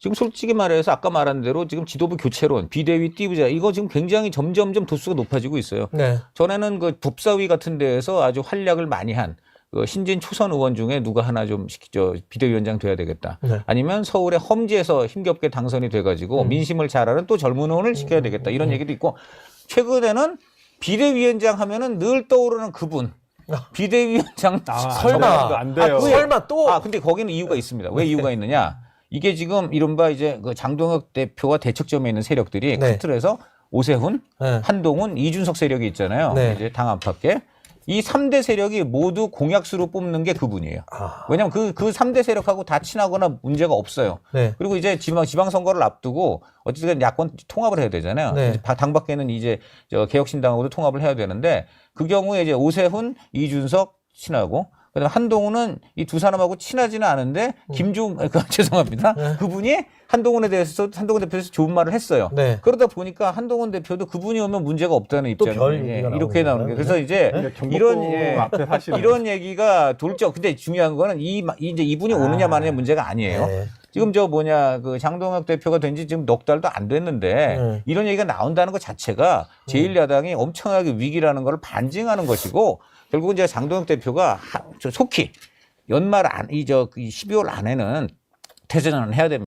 지금 솔직히 말해서 아까 말한 대로 지금 지도부 교체론, 비대위 띄우자 이거 지금 굉장히 점점점 도수가 높아지고 있어요. 네. 전에는 그 법사위 같은 데에서 아주 활약을 많이 한 그 신진 초선 의원 중에 누가 하나 좀 시키죠 비대위원장 돼야 되겠다. 네. 아니면 서울의 험지에서 힘겹게 당선이 돼가지고 음. 민심을 잘 아는 또 젊은 의원을 시켜야 되겠다 이런 얘기도 있고 최근에는 비대위원장 하면은 늘 떠오르는 그분 아. 비대위원장 아, 설마. 안 돼요. 아, 설마 또 아, 근데 거기는 이유가 있습니다. 왜 이유가 있느냐? 이게 지금 이른바 이제 그 장동혁 대표와 대척점에 있는 세력들이 네. 큰 틀에서 오세훈, 네. 한동훈, 이준석 세력이 있잖아요. 네. 이제 당 안팎에. 이 3대 세력이 모두 공약수로 뽑는 게 그분이에요. 아, 왜냐면 그, 그 3대 세력하고 다 친하거나 문제가 없어요. 네. 그리고 이제 지방, 지방선거를 앞두고 어쨌든 야권 통합을 해야 되잖아요. 네. 당 밖에는 이제 저 개혁신당하고도 통합을 해야 되는데 그 경우에 이제 오세훈, 이준석 친하고 그다음에 한동훈은 이 두 사람하고 친하지는 않은데 김종 그, 죄송합니다. 음. 네. 그분이 한동훈에 대해서 한동훈 대표에서 좋은 말을 했어요. 네. 그러다 보니까 한동훈 대표도 그분이 오면 문제가 없다는. 별 예, 이렇게 나오는 거예요. 그래서 이제 그러니까 경복궁 이런 예, 이런 얘기가 돌죠. 근데 중요한 거는 이 마- 이제 이분이 오느냐 마느냐 문제가 아니에요. 네. 지금 저 뭐냐 그 장동혁 대표가 된 지 지금 넉 달도 안 됐는데 네. 이런 얘기가 나온다는 것 자체가 제1야당이 엄청나게 위기라는 걸 반증하는 것이고 결국은 이제 장동혁 대표가 하- 저 속히 연말 안 이 저 12월 안에는 퇴진을 해야 됩니다.